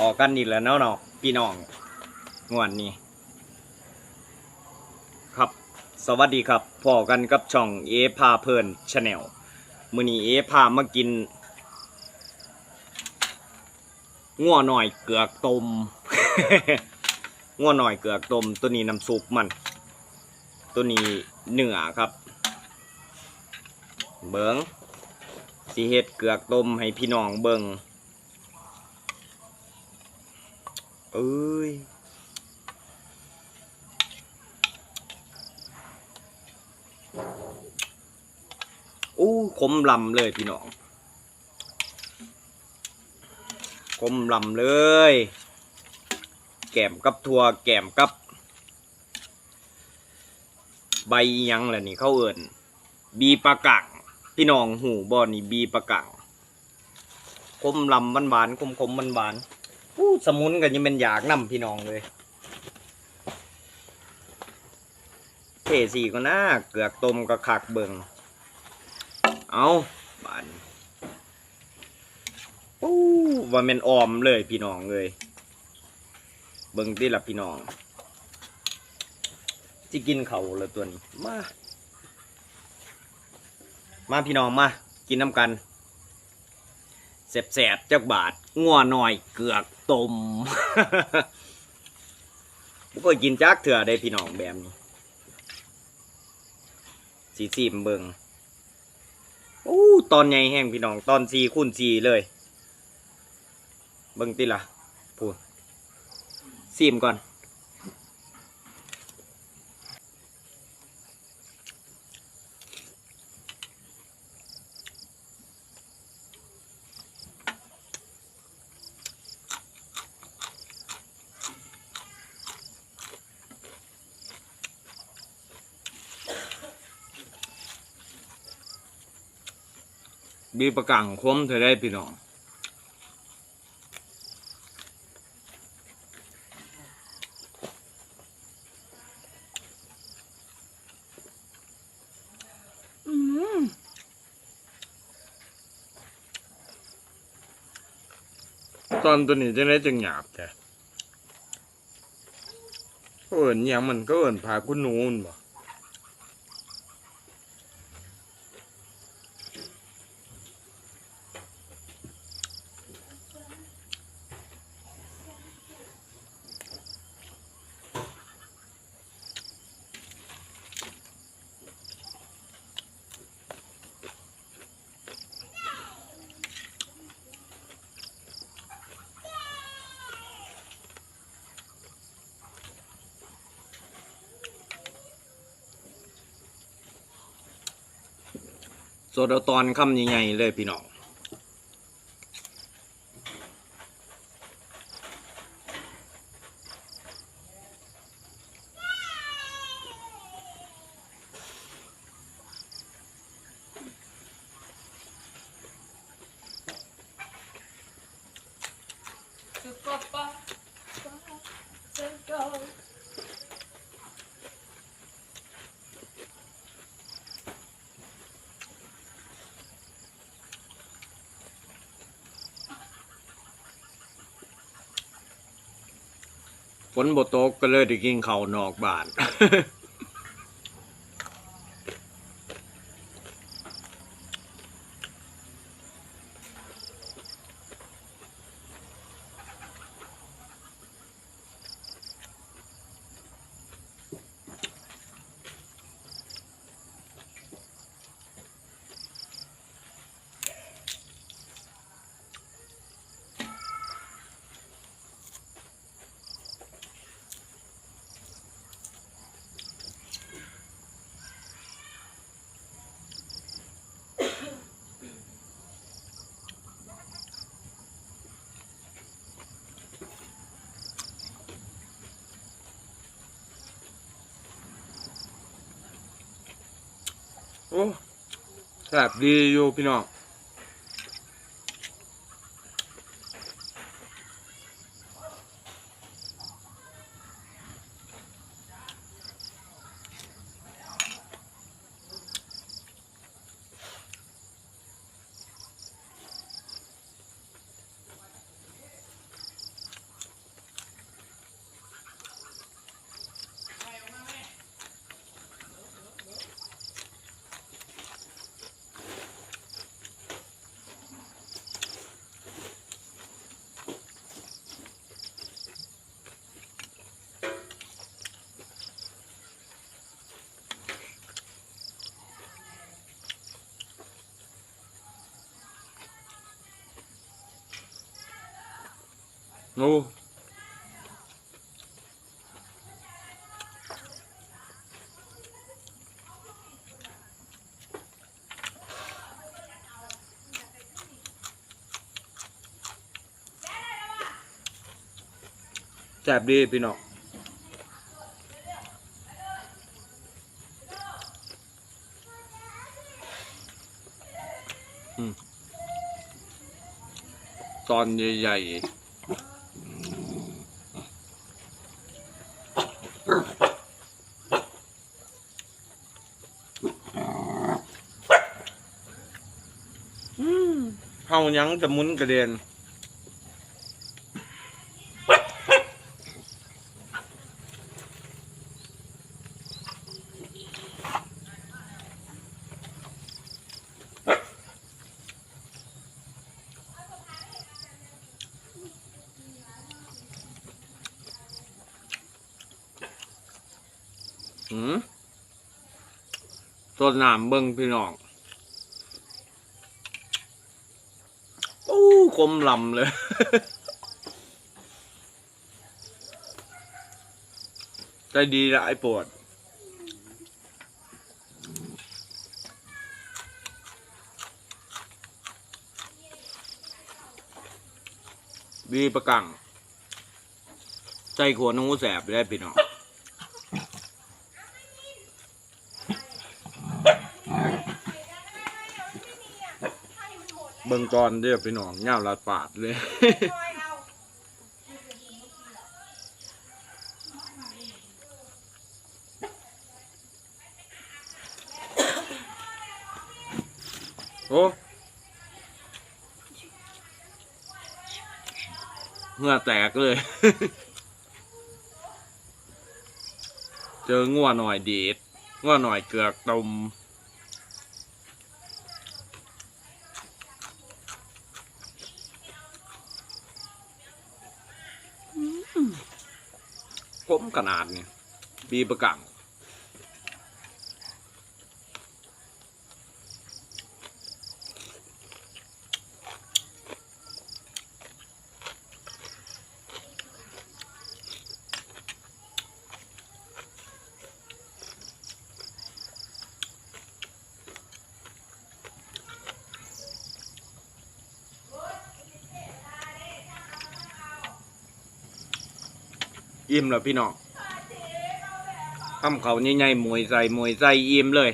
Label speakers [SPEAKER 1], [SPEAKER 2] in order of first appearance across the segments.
[SPEAKER 1] ออกกันอีกแล้วเนาะเนาะพี่น้องงวนนี้ ครับ สวัสดีครับพอกันกับช่องเอพาเพลินชาแนลมือนี้เอพามากินงัวหน่อยเกือกตมงัวหน่อยเกือกตม ตัวนี้น้ำซุปมัน ตัวนี้เนื้อครับ เบิงสีเฮ็ดเกือกต้มให้พี่น้องเบิง เอ้ยอู้คมลำเลยพี่น้องคมลำเลย แก้มกับทัวแก้มกับ ใบยังแหละนี่เขาเอิญบีปลากังพี่น้องหูบอนี่บีปลากังคมลำหวานๆคมคมๆหวานๆ อู้สมุนกันยังเป็นอยากนำพี่น้องเลยเทสีก็น่าเกือกต้มกับขักเบิงเอาบานอู้ว่าแมันออมเลยพี่น้องเลย เบิงที่ละพี่น้องที่กินเขาเลยตัวนี้มา มาพี่น้องมา กินน้ำกันแสบๆจักบาทงัวหน่อยเกือก ตมบุก็กินจักเถื่อได้พี่น้องแบบนี้สีสีเบิงโอ้ตอนใหญ่แห้งพี่น้องตอนสีคูณสีเลย เบิงติละพูดซีมก่อน บีประกังคมเธอได้พี่น้องตอนตัวนี้จะได้จึงหยาบแท้ก็เอินหยังมันก็เอินพากุนูนบ่ สดเอาตอนคำใหญ่ๆเลยพี่น้อง ฝนบตกก็เลยได้กินข้าวนอกบ้าน โอ้แบบดีอยู่พี่น้อง โอ้แซ่บดีพี่น้องตอนใหญ่ๆ เฮายังจะมุนกระเด็นหืมต้นน้ำเบิ่งพี่น้อง โอ้ คมลำเลย ใจดีละไอ้ปวดบีประกัง ใจขวหนูแสบได้พี่น้อง เบิ่งก่อนเด้อพี่น้องเงาลาดปาดเลย โอ้เหงื่อแตกเลย เจองัวหน่อยดีดงัวหน่อยเกือกตม ขนาดเนี่ยบีประกังอิ่มแล้วพี่น้อง ทำเขาใหญ่ๆมวยใส่มวยใส่อิ่มเลย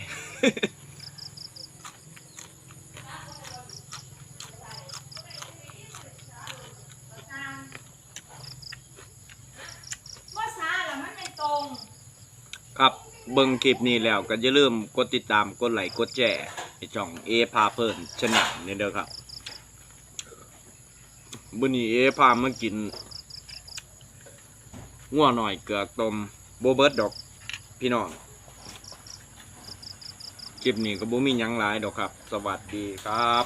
[SPEAKER 2] ว่าซาแล้วมันไม่ตรง
[SPEAKER 1] ครับเบิ่งคลิปนี้แล้วก็อย่าลืมกดติดตามกดไลค์กดแชร์ให้ช่องเอพาเพิ่นชนะนี่เด้อครับมื้อนี้เอพามากินงัวหน่อยเกือกต้มโบเบิร์ดดอก พี่น้องคลิปนี้ก็บ่มีหยังหลายดอกครับ สวัสดีครับ